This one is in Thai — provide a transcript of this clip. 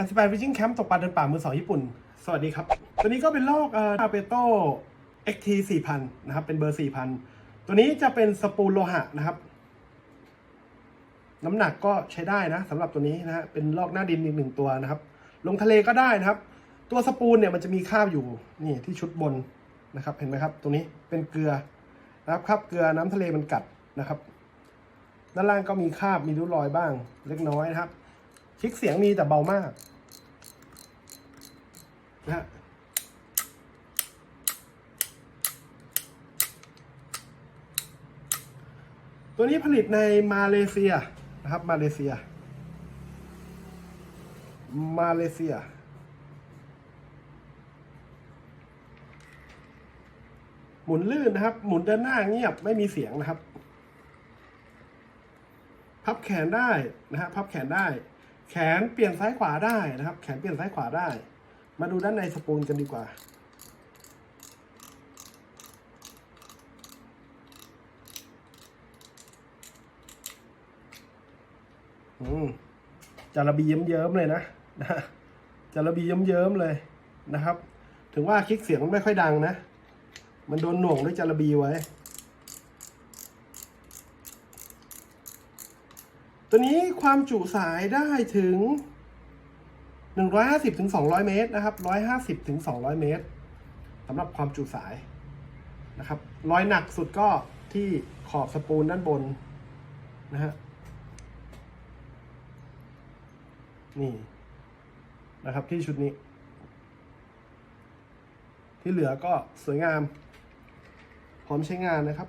อันสปายฟิชชิ่งแคมป์ตกปลาเดินป่ามือสองญี่ปุ่น สวัสดีครับ ตัวนี้ก็เป็นลอกเอ่อเปโต้ XT 4000 นะครับ เป็นเบอร์ 4000 ตัวนี้จะเป็นสปูลโลหะนะครับ น้ำหนักก็ใช้ได้นะสำหรับตัวนี้นะฮะ เป็นลอกหน้าดินอีกหนึ่งตัวนะครับ ลงทะเลก็ได้นะครับ ตัวสปูลเนี่ยมันจะมีคราบอยู่นี่ที่ชุดบนนะครับ เห็นไหมครับ ตรงนี้เป็นเกลือนะครับคราบเกลือน้ำทะเลมันกัดนะครับ ด้านล่างก็มีคราบมีริ้วรอยบ้าง เล็กน้อยนะครับคลิกเสียงมีแต่เบามาก นะฮะตัวนี้ผลิตในมาเลเซียนะครับมาเลเซีย มาเลเซีย หมุนลื่นนะครับ หมุนเดินหน้าเงียบไม่มีเสียงนะครับ พับแขนได้นะฮะพับแขนได้ แขนเปลี่ยนซ้ายขวาได้นะครับ แขนเปลี่ยนซ้ายขวาได้ มาดูด้านในสปูลกันดีกว่า อืมจาระบีเยิ้มๆเลยนะนะฮะจาระบีเยิ้มๆเลยนะครับ ถึงว่าคลิกเสียงมันไม่ค่อยดังนะ มันโดนหน่วงด้วยจาระบีไว้ ตัวนี้ความจุสายได้ถึง 150ถึง200 เมตรนะครับ 150ถึง200 เมตรสำหรับความจุสายนะครับรอยหนักสุดก็ที่ขอบสปูลด้านบนนะฮะนี่นะครับที่ชุดนี้ ที่เหลือก็สวยงาม พร้อมใช้งานนะครับ